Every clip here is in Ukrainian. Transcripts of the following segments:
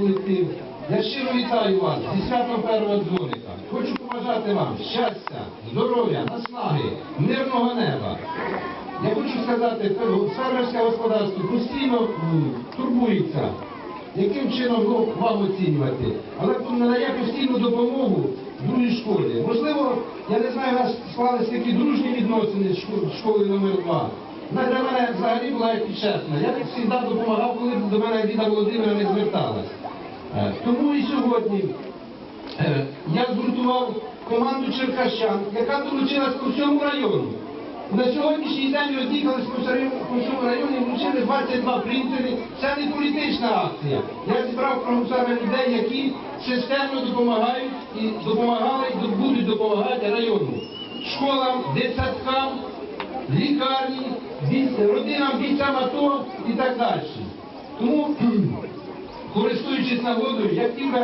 колектив. Я щиро вітаю вас зі святом першого дзвоника. Хочу побажати вам щастя, здоров'я, наснаги, мирного неба. Я хочу сказати, фермерське господарство постійно турбується, яким чином вам оцінювати, але надає постійну допомогу другій школі. Можливо, я не знаю, у нас склалися такі дружні відносини з школи номер 2 Вона для мене взагалі була як чесна. Я завжди допомагав, коли до мене Ліда Володимира не зверталась. Е, Тому і сьогодні Е, я згуртував команду черкащан, яка долучилась по всьому району. На сьогоднішній день роз'їхались по всьому- районі, вручили 22 принтери. Це не політична акція. Я зібрав проголосами людей, які системно допомагають і допомагали і будуть допомагати району. Школам, дитсадкам, лікарні, родинам бійцям АТО і так далі. Тому користуючись нагодою, я хотів би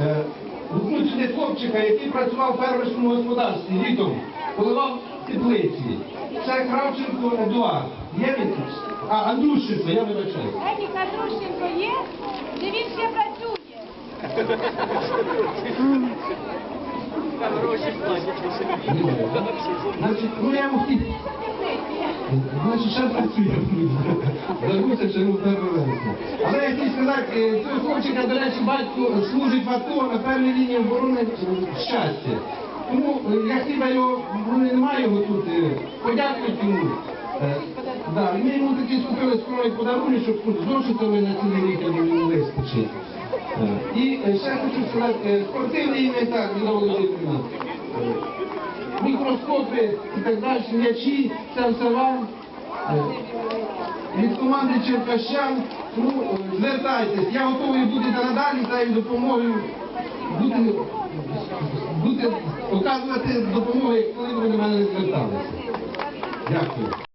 е, гукнути сюди хлопчика, який працював в фермерському господарстві літом, поливав теплиці. Це Кравченко Едуард. Є він тут? А, Андрущенко, я вибачаю. Едік Андрущенко є, де він ще працює. Значить, ну я йому хотів. Значить, ще працює. Що йому перше вересня. Але я хотів сказати, е, цього хлопчика, до речі, батько служить в АТО на певній лінії оборони щастя. Тому е, я би його, ну немає його тут, е, подякувати йому. Да, ми йому такі скупили скромний подарунок, щоб тут зошитами на цілий рік йому вистачить. І ще хочу сказати, спортивний інвентар Ніна Володимирівна. Е, мікроскопи і так далі, м'ячі, це все вам. Е, Від команди Черкащан, ну, звертайтесь, я готовий бути надалі за їм допомогою, бути, бути, оказувати допомогу, коли вони мене зверталися. Дякую.